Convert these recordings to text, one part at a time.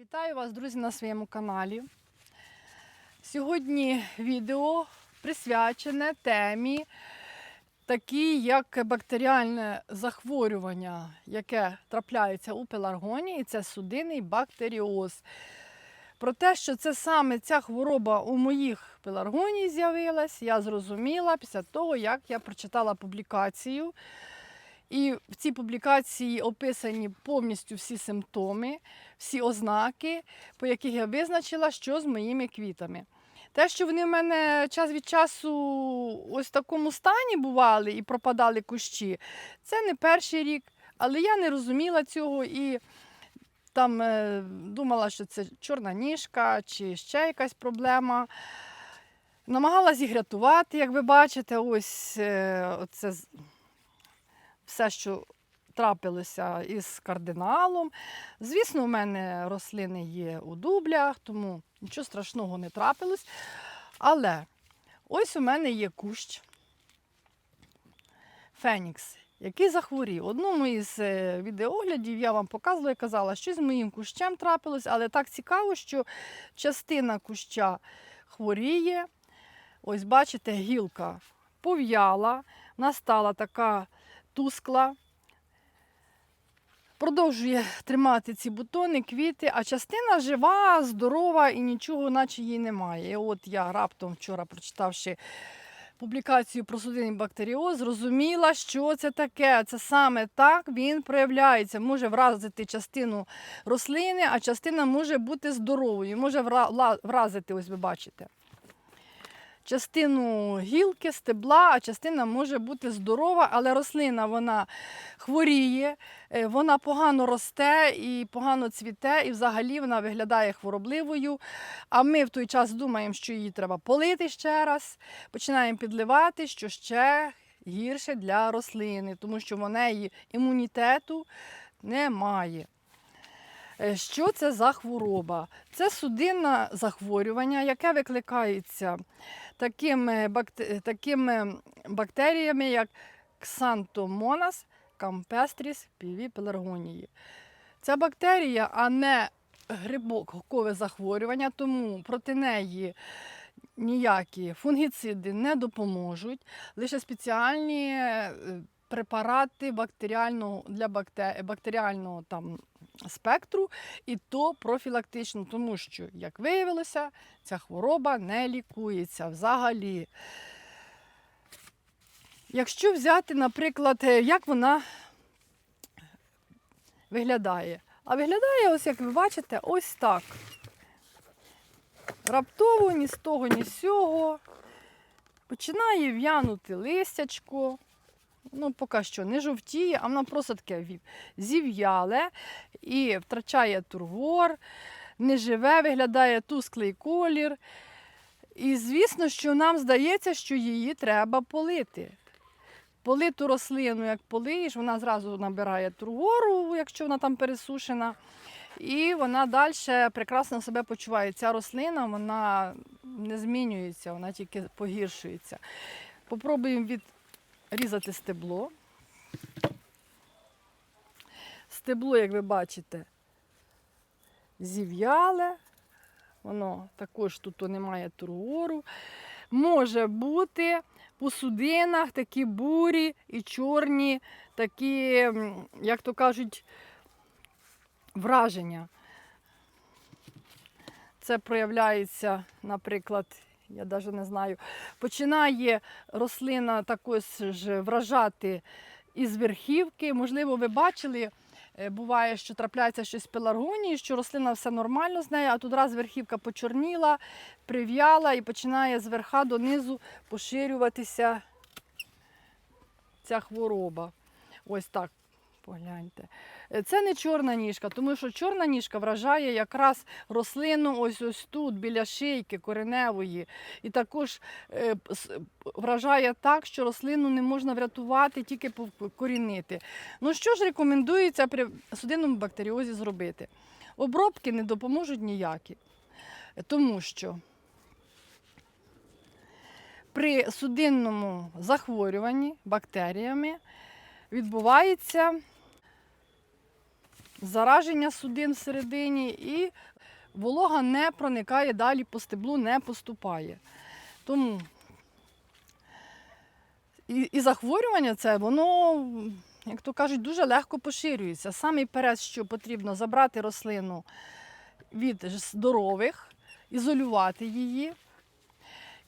Вітаю вас, друзі, на своєму каналі. Сьогодні відео присвячене темі, такій як бактеріальне захворювання, яке трапляється у пеларгоні, і це судинний бактеріоз. Про те, що це саме ця хвороба у моїх пеларгонії з'явилась, я зрозуміла після того, як я прочитала публікацію. І в цій публікації описані повністю всі симптоми, всі ознаки, по яких я визначила, що з моїми квітами. Те, що вони в мене час від часу ось в такому стані бували і пропадали кущі, це не перший рік, але я не розуміла цього і там е, думала, що це чорна ніжка чи ще якась проблема. Намагалась їх рятувати, як ви бачите, ось е, оце з- все, що трапилося із кардиналом. Звісно, у мене рослини є у дублях, тому нічого страшного не трапилось. Але ось у мене є кущ Фенікс, який захворів. Одному із е, відеоглядів я вам показувала і казала, що з моїм кущем трапилось, але так цікаво, що частина куща хворіє. Ось бачите, гілка пов'яла, вона стала така тускла. Продовжує тримати ці бутони, квіти, а частина жива, здорова і нічого, наче їй немає. І от я раптом вчора, прочитавши публікацію про судинний бактеріоз, зрозуміла, що це таке. Це саме так він проявляється. Може вразити частину рослини, а частина може бути здоровою, може вразити, ось ви бачите частину гілки, стебла, а частина може бути здорова, але рослина вона хворіє, е, вона погано росте і погано цвіте, і взагалі вона виглядає хворобливою. А ми в той час думаємо, що її треба полити ще раз, починаємо підливати, що ще гірше для рослини, тому що в неї імунітету немає. Е, Що це за хвороба? Це судинне захворювання, яке викликається такими, такими бактеріями, як campestris PV pelargonii. Ця бактерія, а не грибкове захворювання, тому проти неї ніякі фунгіциди не допоможуть, лише спеціальні е, препарати бактеріального, для бактеріального там, спектру, і то профілактично, тому що, як виявилося, ця хвороба не лікується взагалі. Якщо взяти, наприклад, е, як вона виглядає. А виглядає, ось як ви бачите, ось так. Раптово ні з того, ні з сього. Починає в'янути листячко. Ну, поки що не жовтіє, а воно просто таке зів'яле і втрачає тургор, неживе, виглядає тусклий колір. І звісно, що нам здається, що її треба полити. Политу рослину, як полиєш, вона зразу набирає тургору, якщо вона там пересушена. І вона далі прекрасно себе почуває. Ця рослина вона не змінюється, вона тільки погіршується. Попробуємо відрізати стебло. Стебло, як ви бачите, зів'яле. Воно також тут немає тургору. Може бути по судинах такі бурі і чорні, такі, як то кажуть, враження. Це проявляється, наприклад, я навіть не знаю, починає рослина також ж вражати із верхівки. Можливо, ви бачили, е, буває, що трапляється щось з пеларгонії, що рослина все нормально з нею, а тут раз верхівка почорніла, прив'яла і починає з верха донизу поширюватися ця хвороба. Ось так. Погляньте. Е, Це не чорна ніжка, тому що чорна ніжка вражає якраз рослину ось ось тут, біля шийки кореневої. І також е, вражає так, що рослину не можна врятувати, тільки покорінити. Ну що ж рекомендується при судинному бактеріозі зробити? Обробки не допоможуть ніякі, тому що при судинному захворюванні бактеріями відбувається зараження судин всередині і волога не проникає далі по стеблу, не поступає. Тому і, і захворювання це, воно, як то кажуть, дуже легко поширюється. Самий перед, що потрібно забрати рослину від здорових, ізолювати її.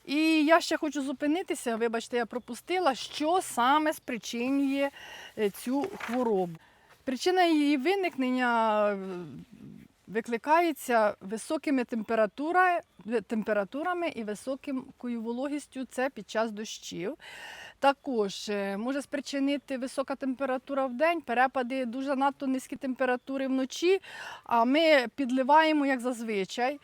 І я ще хочу зупинитися, вибачте, я пропустила, що саме спричинює е, цю хворобу. Причина її виникнення е, викликається високими температурами і високою вологістю це під час дощів. Також е, може спричинити висока температура в день, перепади дуже надто низькі температури вночі, а ми підливаємо як зазвичай.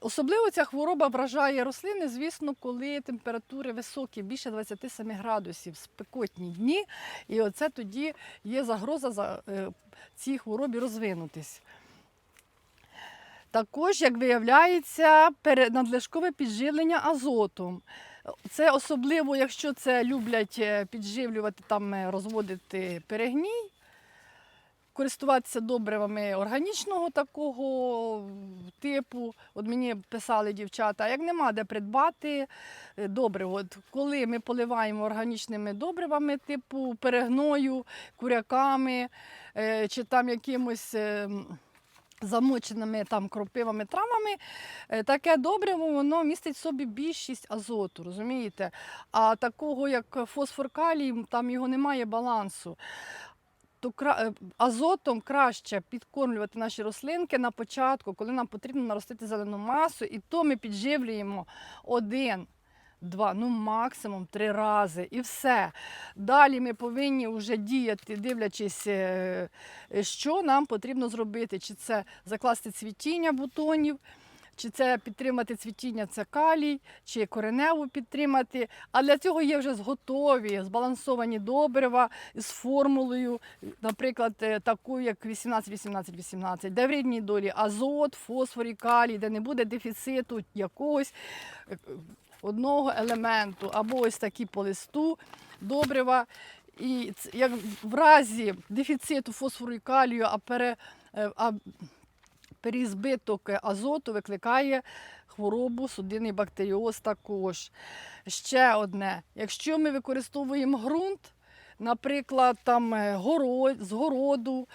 Особливо ця хвороба вражає рослини, звісно, коли температури високі, більше 27 градусів, спекотні дні. І оце тоді є загроза за е, цій хворобі розвинутись. Також, як виявляється, надлишкове підживлення азотом. Це особливо, якщо це люблять е, підживлювати, там е, розводити перегній, користуватися добривами органічного такого типу. От мені писали дівчата, як нема де придбати е, добриво. От коли ми поливаємо органічними добривами, типу перегною, куряками е, чи там якимось. е, Замоченими там кропивами травами, таке добриво воно містить в собі більшість азоту, розумієте? А такого як фосфор калій, там його немає балансу. То е, азотом краще підкормлювати наші рослинки на початку, коли нам потрібно наростити зелену масу, і то ми підживлюємо один. Два, ну максимум три рази і все. Далі ми повинні вже діяти, дивлячись, е, е, що нам потрібно зробити. Чи це закласти цвітіння бутонів, чи це підтримати цвітіння, це калій, чи кореневу підтримати. А для цього є вже готові збалансовані добрива з формулою, наприклад, е, таку, як 18-18-18, де в рідній долі азот, фосфор і калій, де не буде дефіциту якогось е, одного елементу, або ось такі по листу добрива. І як в разі дефіциту фосфору і калію, а, пере, е, а переізбиток азоту викликає хворобу судинний бактеріоз також. Ще одне, якщо ми використовуємо ґрунт, наприклад, там е, з городу,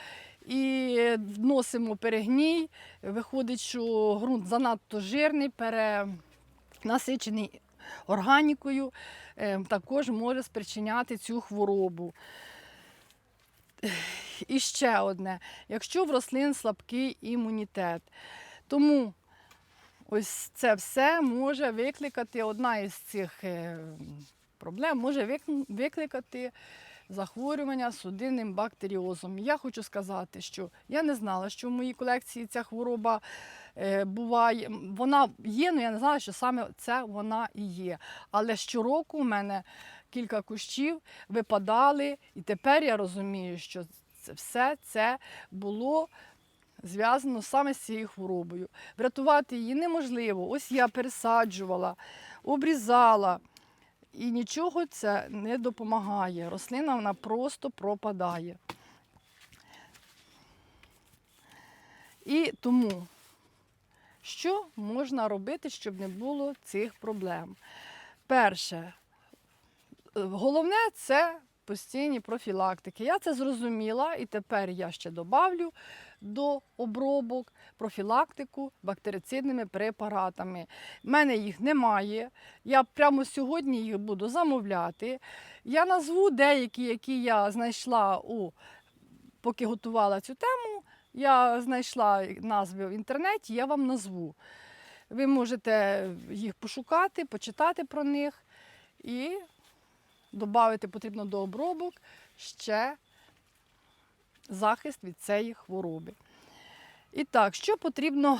і вносимо перегній, виходить, що ґрунт занадто жирний, перенасичений органікою, е, також може спричиняти цю хворобу. І ще одне, якщо в рослин слабкий імунітет. Тому ось це все може викликати, одна із цих е, проблем може викликати захворювання судинним бактеріозом. Я хочу сказати, що я не знала, що в моїй колекції ця хвороба е, буває. Вона є, але я не знала, що саме це вона і є. Але щороку у мене кілька кущів випадали, і тепер я розумію, що це все це було зв'язано саме з цією хворобою. Врятувати її неможливо. Ось я пересаджувала, обрізала. І нічого це не допомагає. Рослина вона просто пропадає. І тому, що можна робити, щоб не було цих проблем? Перше, головне це постійні профілактики. Я це зрозуміла, і тепер я ще добавлю до обробок профілактику бактерицидними препаратами. У мене їх немає. Я прямо сьогодні їх буду замовляти. Я назву деякі, які я знайшла у поки готувала цю тему. Я знайшла назви в інтернеті, я вам назву. Ви можете їх пошукати, почитати про них і додати потрібно до обробок ще захист від цієї хвороби. І так, що потрібно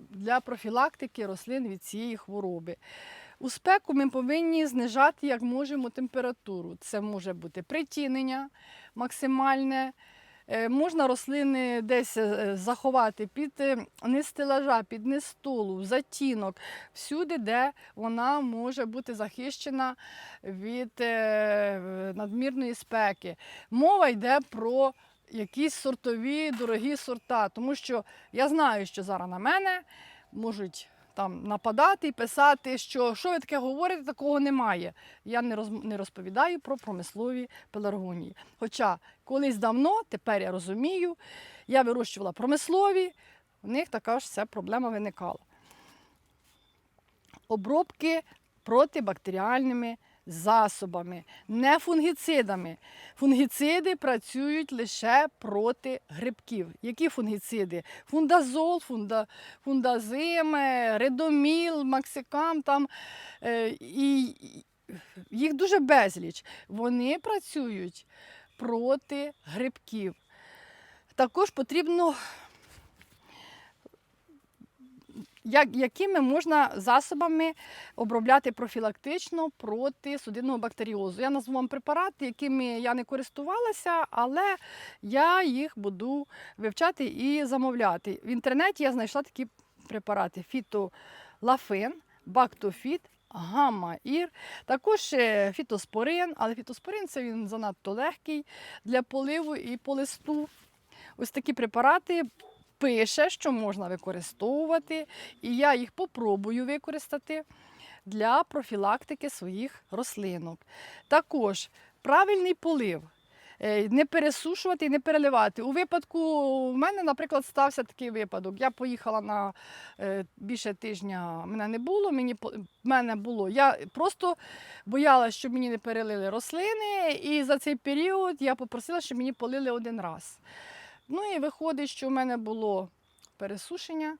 для профілактики рослин від цієї хвороби? У спеку ми повинні знижати як можемо температуру. Це може бути притінення максимальне. Е, Можна рослини десь е, заховати під е, низ стелажа, під низ столу, затінок, всюди, де вона може бути захищена від е, надмірної спеки. Мова йде про якісь сортові, дорогі сорта. Тому що я знаю, що зараз на мене можуть там нападати і писати, що що ви таке говорите, такого немає. Я не, роз, не розповідаю про промислові пеларгонії. Хоча колись давно, тепер я розумію, я вирощувала промислові, у них така ж ця проблема виникала. Обробки протибактеріальними засобами, не фунгіцидами. Фунгіциди працюють лише проти грибків. Які фунгіциди? Фундазол, фунда, фундазим, редоміл, максикам там. Е, і їх дуже безліч. Вони працюють проти грибків. Також потрібно як, якими можна засобами обробляти профілактично проти судинного бактеріозу. Я назву вам препарати, якими я не користувалася, але я їх буду вивчати і замовляти. В інтернеті я знайшла такі препарати: фітолафин, бактофіт. Гамма-ір, також е, фітоспорин, але фітоспорин це він занадто легкий для поливу і по листу. Ось такі препарати пише, що можна використовувати, і я їх попробую використати для профілактики своїх рослинок. Також правильний полив. Е, Не пересушувати і не переливати. У випадку, в мене, наприклад, стався такий випадок. Я поїхала на е, більше тижня, мене не було, мені мене було. Я просто боялася, щоб мені не перелили рослини, і за цей період я попросила, щоб мені полили один раз. Ну і виходить, що в мене було пересушення,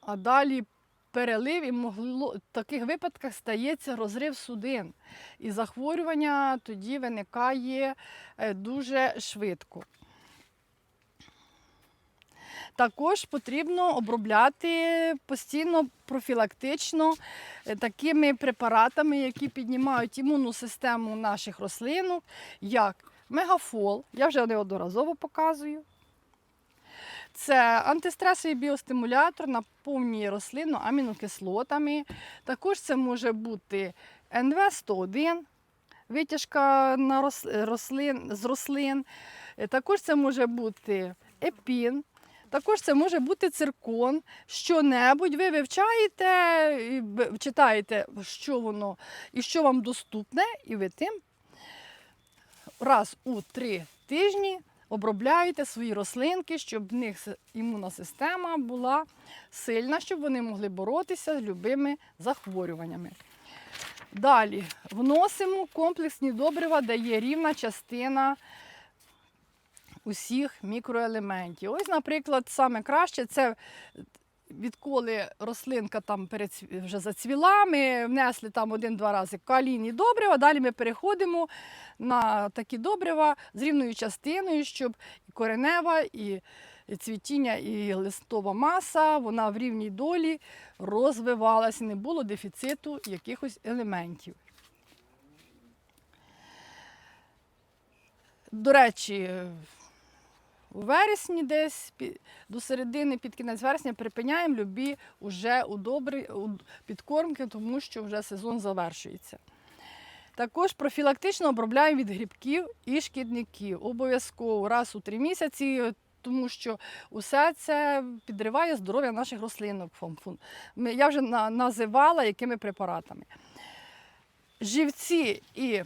а далі перелив і могло в таких випадках стається розрив судин. І захворювання тоді виникає е, дуже швидко. Також потрібно обробляти постійно профілактично е, такими препаратами, які піднімають імунну систему наших рослинок, як мегафол, я вже неодноразово показую. Це антистресовий біостимулятор, наповнює рослину амінокислотами. Також це може бути НВ-101, витяжка на рос- рослин, з рослин. Також це може бути епін. Також це може бути циркон. Що-небудь ви вивчаєте, читаєте, що воно і що вам доступне, і ви тим раз у три тижні обробляєте свої рослинки, щоб в них імунна система була сильна, щоб вони могли боротися з любими захворюваннями. Далі вносимо комплексні добрива, де є рівна частина усіх мікроелементів. Ось, наприклад, саме краще це відколи рослинка там перецві- вже зацвіла, ми внесли там один-два рази калійні добрива, далі ми переходимо на такі добрива з рівною частиною, щоб і коренева, і цвітіння, і листова маса, вона в рівній долі розвивалася, не було дефіциту якихось елементів. До речі, у вересні десь до середини під кінець вересня припиняємо любі уже у- підкормки, тому що вже сезон завершується. Також профілактично обробляємо від грибків і шкідників. Обов'язково раз у три місяці, тому що усе це підриває здоров'я наших рослинок. Я вже називала якими препаратами. Живці і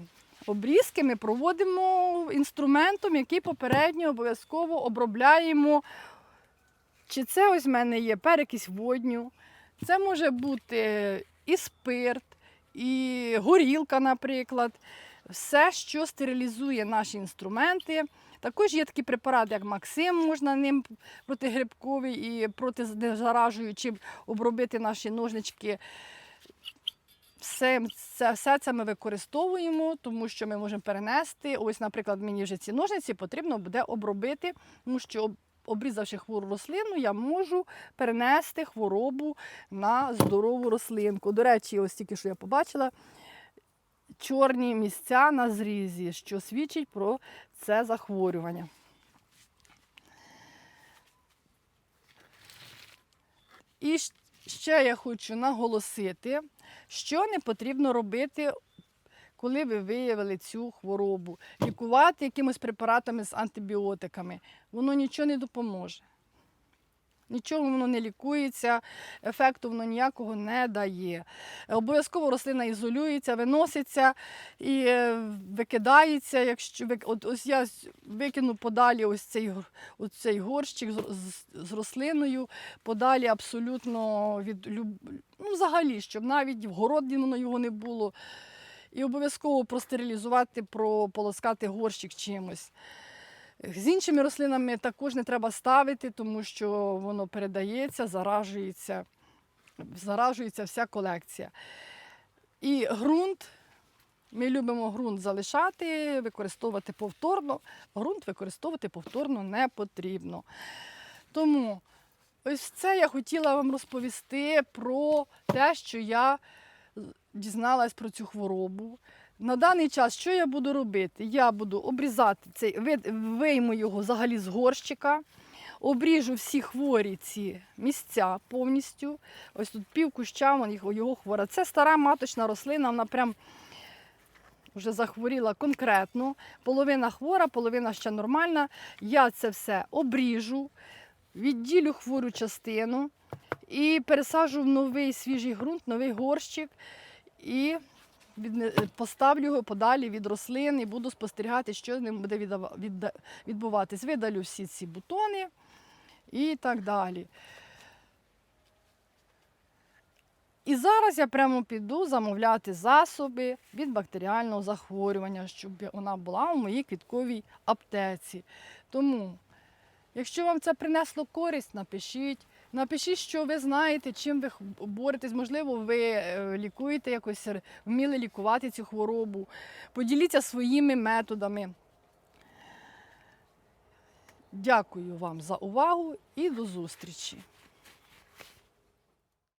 обрізки ми проводимо інструментом, який попередньо обов'язково обробляємо. Чи це ось в мене є перекись водню, це може бути і спирт, і горілка, наприклад. Все, що стерилізує наші інструменти. Також є такі препарати, як Максим, можна ним протигрибковий і протизаражуючим обробити наші ножнички. Все це, все це ми використовуємо, тому що ми можемо перенести. Ось, наприклад, мені вже ці ножниці потрібно буде обробити, тому що обрізавши хвору рослину, я можу перенести хворобу на здорову рослинку. До речі, ось тільки що я побачила чорні місця на зрізі, що свідчить про це захворювання. І ще я хочу наголосити, що не потрібно робити, коли ви виявили цю хворобу. Лікувати якимось препаратами з антибіотиками, воно нічого не допоможе. Нічого воно не лікується, ефекту воно ніякого не дає. Обов'язково рослина ізолюється, виноситься і е, викидається. Якщо от ось я викину подалі ось цей, ось цей горщик з, з, рослиною, подалі абсолютно від ну, взагалі, щоб навіть в городі воно його не було. І обов'язково простерилізувати, прополоскати горщик чимось. З іншими рослинами також не треба ставити, тому що воно передається, заражується, заражується вся колекція. І ґрунт, ми любимо ґрунт залишати, використовувати повторно. Ґрунт використовувати повторно не потрібно. Тому ось це я хотіла вам розповісти про те, що я дізналась про цю хворобу. На даний час що я буду робити? Я буду обрізати цей вийму його взагалі з горщика, обріжу всі хворі ці місця повністю. Ось тут пів куща його, хвора. Це стара маточна рослина, вона прям вже захворіла конкретно. Половина хвора, половина ще нормальна. Я це все обріжу, відділю хвору частину і пересаджу в новий свіжий ґрунт, новий горщик. І поставлю його подалі від рослин і буду спостерігати, що з ним буде відбуватись. Видалю всі ці бутони і так далі. І зараз я прямо піду замовляти засоби від бактеріального захворювання, щоб вона була у моїй квітковій аптеці. Тому, якщо вам це принесло користь, напишіть. Напишіть, що ви знаєте, чим ви боретесь. Можливо, ви е, лікуєте якось, вміли лікувати цю хворобу. Поділіться своїми методами. Дякую вам за увагу і до зустрічі!